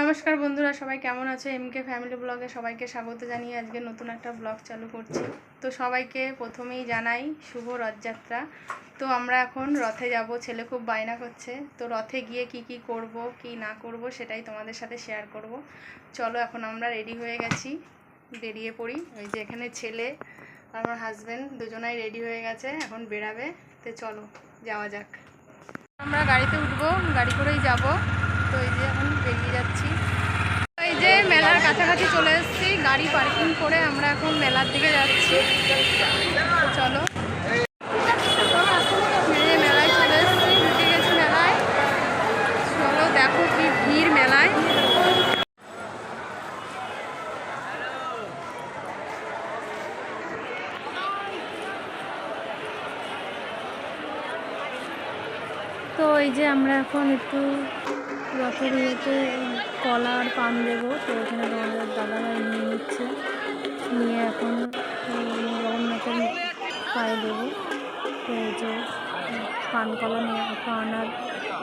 নমস্কার বন্ধুরা, সবাই কেমন আছে? এমকে ফ্যামিলি ব্লগে সবাইকে স্বাগত জানিয়ে আজকে নতুন একটা ব্লগ চালু করছি। তো সবাইকে প্রথমেই জানাই শুভ রথযাত্রা। তো আমরা এখন রথে যাব, ছেলে খুব বায়না করছে। তো রথে গিয়ে কি কি করব, কি না করব সেটাই তোমাদের সাথে শেয়ার করব। চলো এখন আমরা রেডি হয়ে গেছি। বেরিয়ে পড়ি। ওই যে এখানে ছেলে আমার হাজব্যান্ড দুজনাই রেডি হয়ে গেছে, এখন বেরাবে। তো চলো, যাওয়া যাক। আমরা গাড়িতে উঠবো, গাড়ি করেই যাব। তো এই যে এখন বেরিয়ে যাচ্ছি। কাছাকাছি চলে এসেছি গাড়ি পার্কিং করে আমরা এখন মেলার দিকে যাচ্ছি তো চলো এই যে মেলায় চলে এসেছি ঢুকে গেছি মেলায় চলো দেখো কি ভিড় মেলায় তো এই যে আমরা এখন একটু রথের ইয়েতে কলা আর পান দেবো। তো এখানে আমাদের দাদাভাই নিয়ে নিচ্ছে। নিয়ে এখন জগন্নাথের পায়ে দেবো। তো এই যে পান কলা নেওয়া পান আর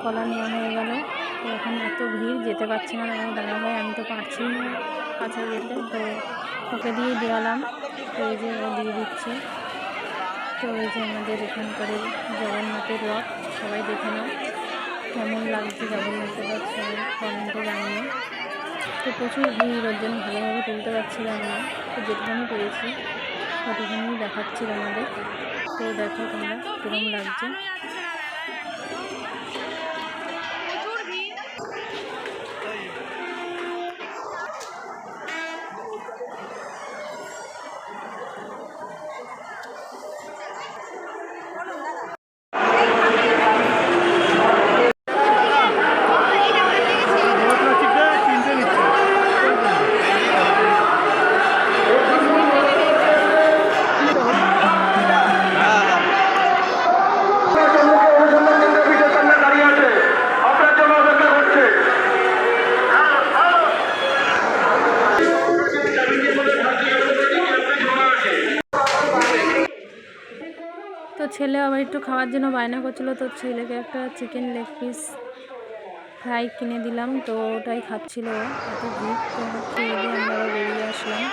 কলা নেওয়া হয়ে গেল। তো এখন এত ভিড়, যেতে পারছি না আমার দাদাভাই, আমি তো পারছি না কাছে যেতে। তো ওকে দিয়ে দেওয়ালাম। তো এই যে ও দিয়ে দিচ্ছে। তো এই যে আমাদের এখানকার জগন্নাথের রথ। সবাই দেখে নাও। কেমন লাগছে, কেমন লাগতে পারছে কমেন্টে জানিয়ে তো প্রচুর ভিড় ওর ভালোভাবে তুলতে পারছিলাম না তো যেটুখানি পেয়েছি ততখানি দেখাচ্ছি আমাদের তো দেখো তোমরা কীরকম লাগছে। ছেলে আবার একটু খাওয়ার জন্য বায়না করছিল, তো ছেলেকে একটা চিকেন লেগ পিস ফ্রাই কিনে দিলাম, তো ওটাই খাচ্ছিল এত ভিড় তো খেয়ে দিয়ে আমরা বেরিয়ে আসলাম।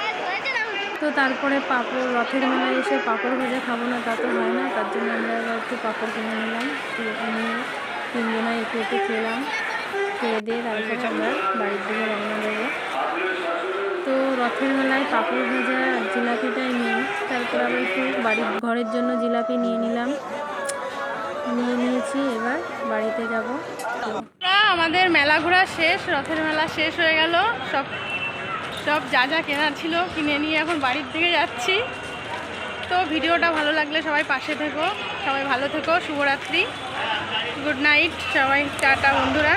তো তারপরে পাঁপড়, রথের মেলায় এসে পাঁপড় ভাজা খাব না তা তো হয় না, তার জন্য আমরা একটু পাঁপড় কিনে নিলাম। তো নিয়ে তিনজনাই একটু একটু খেলাম, খেয়ে দিয়ে তারপর আমরা বাড়ির দিকে রওনা দেবো। তো রথের মেলায় পাঁপড় ভাজা জিলাপিটাই নিই তারপর আবার একটু বাড়ির ঘরের জন্য জিলাপি নিয়ে নিলাম। নিয়ে নিয়েছি, এবার বাড়িতে যাব। আমাদের মেলা ঘোরা শেষ, রথের মেলা শেষ হয়ে গেল। সব সব যা যা কেনার ছিল কিনে নিয়ে এখন বাড়ির দিকে যাচ্ছি। তো ভিডিওটা ভালো লাগলে সবাই পাশে থেকো, সবাই ভালো থেকো, শুভরাত্রি। গুড নাইট সবাই, টাটা বন্ধুরা।